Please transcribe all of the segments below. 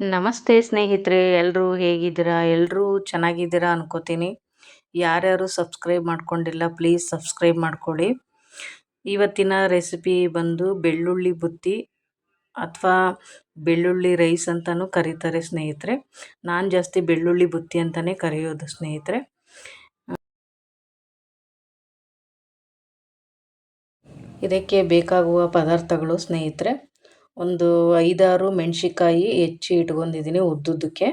ನಮಸ್ತೆ ಸ್ನೇಹಿತರೆ ಎಲ್ಲರೂ ಹೇಗಿದ್ದೀರಾ? ಎಲ್ಲರೂ ಚೆನ್ನಾಗಿದ್ದೀರಾ ಅನ್ಕೋತೀನಿ. ಯಾರ್ಯಾರು ಸಬ್ಸ್ಕ್ರೈಬ್ ಮಾಡ್ಕೊಂಡಿಲ್ಲ, ಪ್ಲೀಸ್ ಸಬ್ಸ್ಕ್ರೈಬ್ ಮಾಡ್ಕೊಳ್ಳಿ. ಇವತ್ತಿನ ರೆಸಿಪಿ ಬಂದು ಬೆಳ್ಳುಳ್ಳಿ ಬುತ್ತಿ ಅಥವಾ ಬೆಳ್ಳುಳ್ಳಿ ರೈಸ್ ಅಂತಲೂ ಕರೀತಾರೆ ಸ್ನೇಹಿತರೆ. ನಾನು ಜಾಸ್ತಿ ಬೆಳ್ಳುಳ್ಳಿ ಬುತ್ತಿ ಅಂತಲೇ ಕರೆಯೋದು ಸ್ನೇಹಿತರೆ. ಇದಕ್ಕೆ ಬೇಕಾಗುವ ಪದಾರ್ಥಗಳು ಸ್ನೇಹಿತರೆ. ಒಂದು ಐದಾರು ಮೆಣಸಿಕಾಯಿ ಹೆಚ್ಚಿ ಇಟ್ಕೊಂಡಿದ್ದೀನಿ ಉದ್ದುದ್ದಕ್ಕೆ.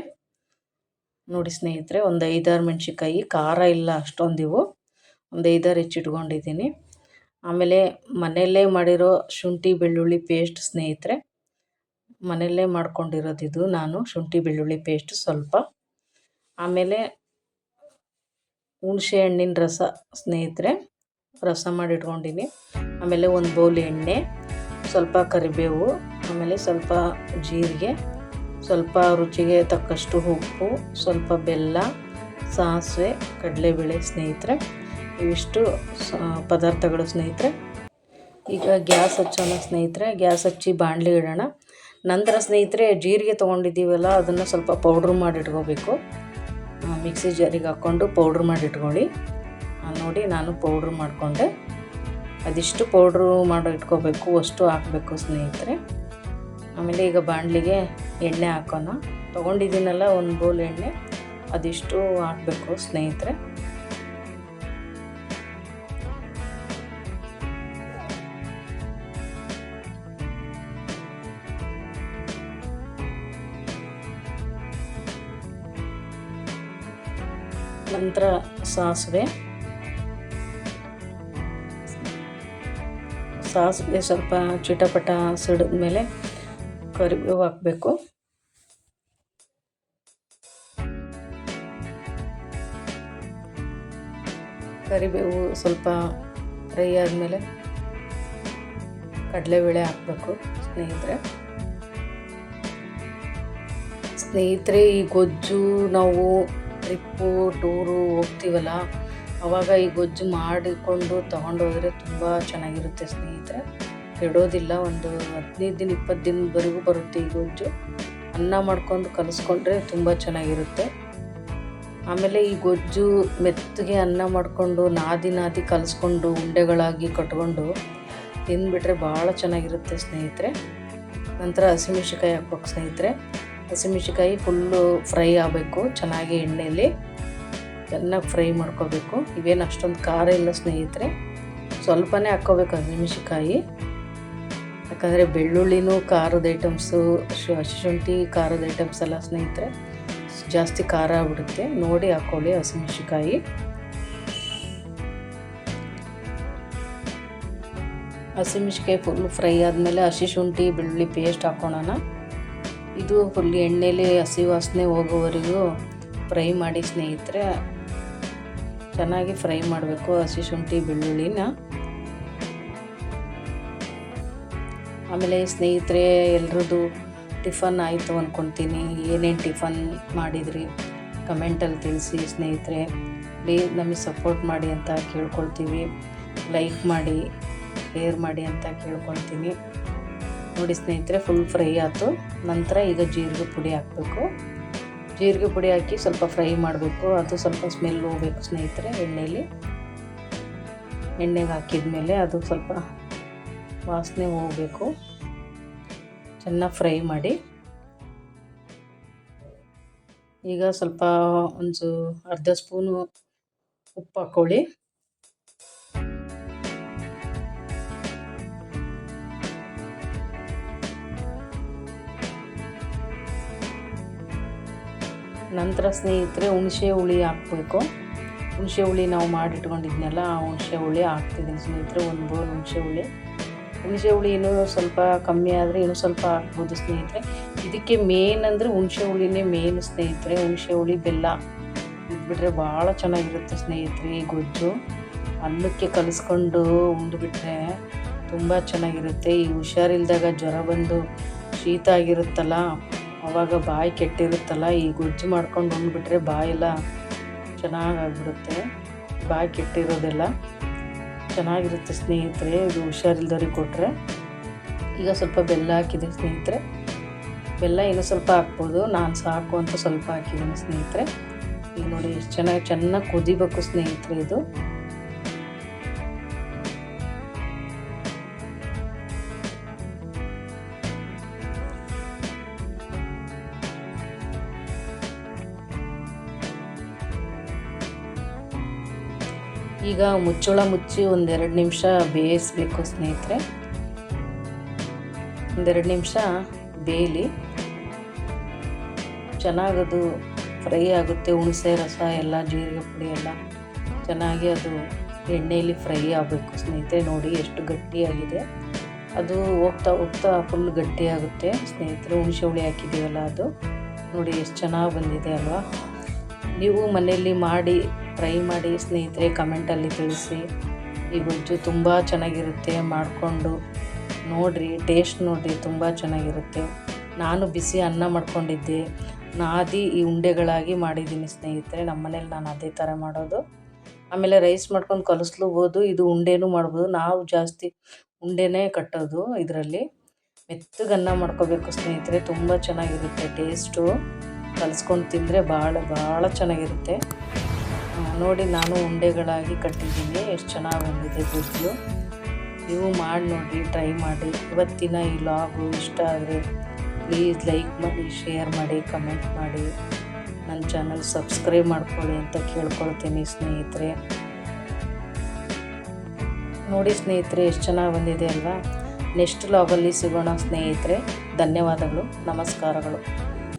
ನೋಡಿ ಸ್ನೇಹಿತರೆ, ಒಂದು ಐದಾರು ಮೆಣಸಿಕಾಯಿ ಖಾರ ಇಲ್ಲ ಅಷ್ಟೊಂದಿವು. ಒಂದು ಐದಾರು ಹೆಚ್ಚಿಟ್ಕೊಂಡಿದ್ದೀನಿ ಆಮೇಲೆ ಮನೆಯಲ್ಲೇ ಮಾಡಿರೋ ಶುಂಠಿ ಬೆಳ್ಳುಳ್ಳಿ ಪೇಸ್ಟ್ ಸ್ನೇಹಿತರೆ, ಮನೆಯಲ್ಲೇ ಮಾಡ್ಕೊಂಡಿರೋದಿದು ನಾನು ಶುಂಠಿ ಬೆಳ್ಳುಳ್ಳಿ ಪೇಸ್ಟ್ ಸ್ವಲ್ಪ. ಆಮೇಲೆ ಹುಣಸೆ ಹಣ್ಣಿನ ರಸ ಸ್ನೇಹಿತರೆ, ರಸ ಮಾಡಿಟ್ಕೊಂಡಿನಿ ಆಮೇಲೆ ಒಂದು ಬೌಲ್ ಎಣ್ಣೆ, ಸ್ವಲ್ಪ ಕರಿಬೇವು ಆಮೇಲೆ ಸ್ವಲ್ಪ ಜೀರಿಗೆ, ಸ್ವಲ್ಪ ರುಚಿಗೆ ತಕ್ಕಷ್ಟು ಉಪ್ಪು, ಸ್ವಲ್ಪ ಬೆಲ್ಲ, ಸಾಸಿವೆ, ಕಡಲೆಬೇಳೆ ಸ್ನೇಹಿತರೆ. ಇವಿಷ್ಟು ಪದಾರ್ಥಗಳು ಸ್ನೇಹಿತರೆ. ಈಗ ಗ್ಯಾಸ್ ಹಚ್ಚೋಣ ಸ್ನೇಹಿತರೆ. ಗ್ಯಾಸ್ ಹಚ್ಚಿ ಬಾಣಲಿ ಇಡೋಣ. ನಂತರ ಸ್ನೇಹಿತರೆ ಜೀರಿಗೆ ತೊಗೊಂಡಿದ್ದೀವಲ್ಲ, ಅದನ್ನು ಸ್ವಲ್ಪ ಪೌಡ್ರ್ ಮಾಡಿ ಇಟ್ಕೋಬೇಕು ಮಿಕ್ಸಿ ಜಾರಿಗೆ ಹಾಕ್ಕೊಂಡು ಪೌಡ್ರ್ ಮಾಡಿ ಇಟ್ಕೊಳ್ಳಿ ನೋಡಿ ನಾನು ಪೌಡ್ರ್ ಮಾಡಿಕೊಂಡೆ. ಅದಿಷ್ಟು ಪೌಡ್ರು ಮಾಡಿ ಇಟ್ಕೋಬೇಕು ಅಷ್ಟು ಹಾಕಬೇಕು ಸ್ನೇಹಿತರೆ. ಆಮೇಲೆ ಈಗ ಬಾಣಲಿಗೆ ಎಣ್ಣೆ ಹಾಕೋಣ. ತೊಗೊಂಡಿದ್ದೀನಲ್ಲ ಒಂದು ಬೌಲ್ ಎಣ್ಣೆ. ಅದಿಷ್ಟು ಹಾಕಬೇಕು ಸ್ನೇಹಿತರೆ. ನಂತರ ಸಾಸಿವೆ. ಸಾಸಿವೆ ಸ್ವಲ್ಪ ಚಿಟಪಟ ಸಿಡಿದ ಮೇಲೆ ಕರಿಬೇವು ಹಾಕಬೇಕು. ಕರಿಬೇವು ಸ್ವಲ್ಪ ಫ್ರೈ ಆದಮೇಲೆ ಕಡಲೆಬೇಳೆ ಹಾಕಬೇಕು ಸ್ನೇಹಿತರೆ. ಸ್ನೇಹಿತರೆ, ಈ ಗೊಜ್ಜು ನಾವು ಟ್ರಿಪ್ಪು ಟೂರು ಹೋಗ್ತೀವಲ್ಲ, ಅವಾಗ ಈ ಗೊಜ್ಜು ಮಾಡಿಕೊಂಡು ತಗೊಂಡೋದ್ರೆ ತುಂಬ ಚೆನ್ನಾಗಿರುತ್ತೆ ಸ್ನೇಹಿತರೆ. ಕೆಡೋದಿಲ್ಲ, ಒಂದು ಹದಿನೈದು ದಿನ, ಇಪ್ಪತ್ತು ದಿನದವರೆಗೂ ಬರುತ್ತೆ ಈ ಗೊಜ್ಜು. ಅನ್ನ ಮಾಡ್ಕೊಂಡು ಕಲಿಸ್ಕೊಂಡ್ರೆ ತುಂಬ ಚೆನ್ನಾಗಿರುತ್ತೆ. ಆಮೇಲೆ ಈ ಗೊಜ್ಜು ಮೆತ್ತಗೆ ಅನ್ನ ಮಾಡಿಕೊಂಡು ನಾದಿ ನಾದಿ ಕಲಿಸ್ಕೊಂಡು ಉಂಡೆಗಳಾಗಿ ಕಟ್ಕೊಂಡು ತಿಂದುಬಿಟ್ರೆ ಭಾಳ ಚೆನ್ನಾಗಿರುತ್ತೆ ಸ್ನೇಹಿತರೆ. ನಂತರ ಹಸಿಮೆಣ್ಸಿಕಾಯಿ ಹಾಕ್ಬೇಕು ಸ್ನೇಹಿತರೆ. ಹಸಿಮೆಣ್ಸಿಕಾಯಿ ಫುಲ್ಲು ಫ್ರೈ ಆಗಬೇಕು, ಚೆನ್ನಾಗಿ ಎಣ್ಣೆಯಲ್ಲಿ ಚೆನ್ನಾಗಿ ಫ್ರೈ ಮಾಡ್ಕೋಬೇಕು. ಇವೇನು ಅಷ್ಟೊಂದು ಖಾರ ಇಲ್ಲ ಸ್ನೇಹಿತರೆ. ಸ್ವಲ್ಪನೇ ಹಾಕ್ಕೋಬೇಕು ಹಸಿಮೆಣ್ಸಿಕಾಯಿ ಯಾಕಂದರೆ ಬೆಳ್ಳುಳ್ಳಿನೂ ಖಾರದ ಐಟಮ್ಸು ಶುಂಠಿ ಖಾರದ ಐಟಮ್ಸ್ ಎಲ್ಲ ಸ್ನೇಹಿತರೆ, ಜಾಸ್ತಿ ಖಾರ ಆಗ್ಬಿಡುತ್ತೆ. ನೋಡಿ ಹಾಕ್ಕೊಳ್ಳಿ ಹಸಿಮೆಣ್ಸಿಕಾಯಿ ಹಸಿಮೆಣ್ಸಿಕಾಯಿ ಫುಲ್ ಫ್ರೈ ಆದಮೇಲೆ ಹಸಿ ಶುಂಠಿ ಬೆಳ್ಳುಳ್ಳಿ ಪೇಸ್ಟ್ ಹಾಕೋಣ ಇದು ಫುಲ್ ಎಣ್ಣೆಲಿ ಹಸಿ ವಾಸನೆ ಹೋಗೋವರೆಗೂ ಫ್ರೈ ಮಾಡಿ ಸ್ನೇಹಿತರೆ, ಚೆನ್ನಾಗಿ ಫ್ರೈ ಮಾಡಬೇಕು ಹಸಿ ಶುಂಠಿ ಬೆಳ್ಳುಳ್ಳಿನ. ಆಮೇಲೆ ಸ್ನೇಹಿತರೆ, ಎಲ್ರದ್ದು ಟಿಫನ್ ಆಯಿತು ಅಂದ್ಕೊತೀನಿ ಏನೇನು ಟಿಫನ್ ಮಾಡಿದ್ರಿ? ಕಮೆಂಟಲ್ಲಿ ತಿಳಿಸಿ ಸ್ನೇಹಿತರೆ. ಪ್ಲೀಸ್ ನಮಗೆ ಸಪೋರ್ಟ್ ಮಾಡಿ ಅಂತ ಕೇಳ್ಕೊಳ್ತೀವಿ. ಲೈಕ್ ಮಾಡಿ ಶೇರ್ ಮಾಡಿ ಅಂತ ಕೇಳ್ಕೊಳ್ತೀನಿ ನೋಡಿ ಸ್ನೇಹಿತರೆ ಫುಲ್ ಫ್ರೈ ಆಯಿತು ನಂತರ ಈಗ ಜೀರಿಗೆ ಪುಡಿ ಹಾಕಬೇಕು. ಜೀರಿಗೆ ಪುಡಿ ಹಾಕಿ ಸ್ವಲ್ಪ ಫ್ರೈ ಮಾಡಬೇಕು. ಅದು ಸ್ವಲ್ಪ ಸ್ಮೆಲ್ ಹೋಗ್ಬೇಕು ಸ್ನೇಹಿತರೆ ಎಣ್ಣೆಯಲ್ಲಿ ಎಣ್ಣೆಗೆ ಹಾಕಿದ ಮೇಲೆ ಅದು ಸ್ವಲ್ಪ ವಾಸನೆ ಹೋಗಬೇಕು. ಚೆನ್ನಾಗಿ ಫ್ರೈ ಮಾಡಿ. ಈಗ ಸ್ವಲ್ಪ ಒಂದು ಅರ್ಧ ಸ್ಪೂನು ಉಪ್ಪು ಹಾಕ್ಕೊಳ್ಳಿ. ನಂತರ ಸ್ನೇಹಿತರೆ, ಹುಣಸೆ ಹುಳಿ ಹಾಕಬೇಕು. ಹುಣಸೆ ಹುಳಿ ನಾವು ಮಾಡಿಟ್ಕೊಂಡಿದ್ನಲ್ಲ, ಆ ಹುಣಸೆ ಹುಳಿ ಹಾಕ್ತಿದ್ದೀನಿ ಸ್ನೇಹಿತರೆ ಒಂದು ಬೋಲ್ ಹುಣಸೆ ಹುಳಿ. ಹುಣಸೆ ಹುಳಿ ಇನ್ನೂ ಸ್ವಲ್ಪ ಕಮ್ಮಿ ಆದರೆ ಇನ್ನೂ ಸ್ವಲ್ಪ ಆಗ್ಬೋದು ಸ್ನೇಹಿತರೆ. ಇದಕ್ಕೆ ಮೇನ್ ಅಂದರೆ ಹುಣಸೆ ಹುಳಿನೇ ಮೇನ್ ಸ್ನೇಹಿತರೆ. ಹುಣಸೆ ಹುಳಿ ಬೆಲ್ಲ ಇದ್ಬಿಟ್ರೆ ಭಾಳ ಚೆನ್ನಾಗಿರುತ್ತೆ ಸ್ನೇಹಿತರೆ ಈ ಗೊಜ್ಜು. ಅನ್ನಕ್ಕೆ ಕಲಿಸ್ಕೊಂಡು ಉಂಡ್ಬಿಟ್ರೆ ತುಂಬ ಚೆನ್ನಾಗಿರುತ್ತೆ. ಈ ಹುಷಾರಿಲ್ದಾಗ ಜ್ವರ ಬಂದು ಶೀತ ಆಗಿರುತ್ತಲ್ಲ ಆವಾಗ ಬಾಯಿ ಕೆಟ್ಟಿರುತ್ತಲ್ಲ, ಈ ಗೊಜ್ಜು ಮಾಡ್ಕೊಂಡು ಉಂಡ್ಬಿಟ್ರೆ ಬಾಯೆಲ್ಲ ಚೆನ್ನಾಗಾಗ್ಬಿಡುತ್ತೆ ಬಾಯಿ ಕೆಟ್ಟಿರೋದೆಲ್ಲ. ಚೆನ್ನಾಗಿರುತ್ತೆ ಸ್ನೇಹಿತರೆ, ಇದು ಹುಷಾರಿಲ್ದವ್ರಿಗೆ ಕೊಟ್ಟರೆ ಈಗ ಸ್ವಲ್ಪ ಬೆಲ್ಲ ಹಾಕಿದೆ ಸ್ನೇಹಿತರೆ. ಬೆಲ್ಲ ಇನ್ನೂ ಸ್ವಲ್ಪ ಹಾಕ್ಬೋದು. ನಾನು ಸಾಕು ಅಂತ ಸ್ವಲ್ಪ ಹಾಕಿದ್ದೀನಿ ಸ್ನೇಹಿತರೆ. ಈಗ ನೋಡಿ, ಎಷ್ಟು ಚೆನ್ನಾಗಿ ಚೆನ್ನಾಗಿ ಕುದಿಬೇಕು ಸ್ನೇಹಿತರೆ ಇದು. ಈಗ ಮುಚ್ಚೋಳ ಮುಚ್ಚಿ ಒಂದೆರಡು ನಿಮಿಷ ಬೇಯಿಸ್ಬೇಕು ಸ್ನೇಹಿತರೆ. ಒಂದೆರಡು ನಿಮಿಷ ಬೇಯಲಿ. ಚೆನ್ನಾಗದು ಫ್ರೈ ಆಗುತ್ತೆ, ಹುಣಸೆ ರಸ ಎಲ್ಲ, ಜೀರಿಗೆ ಪುಡಿ ಎಲ್ಲ. ಚೆನ್ನಾಗಿ ಅದು ಎಣ್ಣೆಯಲ್ಲಿ ಫ್ರೈ ಆಗಬೇಕು ಸ್ನೇಹಿತರೆ, ನೋಡಿ ಎಷ್ಟು ಗಟ್ಟಿಯಾಗಿದೆ. ಅದು ಹೋಗ್ತಾ ಹೋಗ್ತಾ ಫುಲ್ ಗಟ್ಟಿಯಾಗುತ್ತೆ ಸ್ನೇಹಿತರೆ, ಹುಣಸೆ ಹುಳಿ ಹಾಕಿದ್ದೀವಲ್ಲ ಅದು. ನೋಡಿ ಎಷ್ಟು ಚೆನ್ನಾಗಿ ಬಂದಿದೆ ಅಲ್ವಾ. ನೀವು ಮನೆಯಲ್ಲಿ ಮಾಡಿ ಟ್ರೈ ಮಾಡಿ ಸ್ನೇಹಿತರೆ ಕಮೆಂಟಲ್ಲಿ ತಿಳಿಸಿ. ಈ ಗೊಜ್ಜು ತುಂಬ ಚೆನ್ನಾಗಿರುತ್ತೆ, ಮಾಡಿಕೊಂಡು ನೋಡಿರಿ ಟೇಸ್ಟ್ ನೋಡಿರಿ, ತುಂಬ ಚೆನ್ನಾಗಿರುತ್ತೆ. ನಾನು ಬಿಸಿ ಅನ್ನ ಮಾಡ್ಕೊಂಡಿದ್ದೆ. ನಾದಿ ಈ ಉಂಡೆಗಳಾಗಿ ಮಾಡಿದ್ದೀನಿ ಸ್ನೇಹಿತರೆ. ನಮ್ಮ ಮನೇಲಿ ನಾನು ಅದೇ ಥರ ಮಾಡೋದು. ಆಮೇಲೆ ರೈಸ್ ಮಾಡ್ಕೊಂಡು ಕಲಿಸ್ಲೂಬೋದು ಇದು ಉಂಡೆನೂ ಮಾಡ್ಬೋದು. ನಾವು ಜಾಸ್ತಿ ಉಂಡೆನೇ ಕಟ್ಟೋದು ಇದರಲ್ಲಿ. ಮೆತ್ತಗೆ ಅನ್ನ ಮಾಡ್ಕೋಬೇಕು ಸ್ನೇಹಿತರೆ. ತುಂಬ ಚೆನ್ನಾಗಿರುತ್ತೆ ಟೇಸ್ಟು ಕಲಿಸ್ಕೊಂಡು ತಿಂದರೆ ಭಾಳ ಭಾಳ ಚೆನ್ನಾಗಿರುತ್ತೆ. ನೋಡಿ ನಾನು ಉಂಡೆಗಳಾಗಿ ಕಟ್ಟಿದ್ದೀನಿ, ಎಷ್ಟು ಚೆನ್ನಾಗಿ ಬಂದಿದೆ ಗೊಜ್ಜು ನೀವು ಮಾಡಿ ನೋಡಿ ಟ್ರೈ ಮಾಡಿ. ಇವತ್ತಿನ ಈ ಲಾಗು ಇಷ್ಟ ಆದರೆ ಪ್ಲೀಸ್ ಲೈಕ್ ಮಾಡಿ ಶೇರ್ ಮಾಡಿ ಕಮೆಂಟ್ ಮಾಡಿ. ನನ್ನ ಚಾನಲ್ ಸಬ್ಸ್ಕ್ರೈಬ್ ಮಾಡ್ಕೊಳ್ಳಿ ಅಂತ ಕೇಳ್ಕೊಳ್ತೀನಿ ಸ್ನೇಹಿತರೆ. ನೋಡಿ ಸ್ನೇಹಿತರೆ, ಎಷ್ಟು ಚೆನ್ನಾಗಿ ಬಂದಿದೆ ಅಲ್ವಾ? ನೆಕ್ಸ್ಟ್ ಲಾಗಲ್ಲಿ ಸಿಗೋಣ ಸ್ನೇಹಿತರೆ. ಧನ್ಯವಾದಗಳು, ನಮಸ್ಕಾರಗಳು.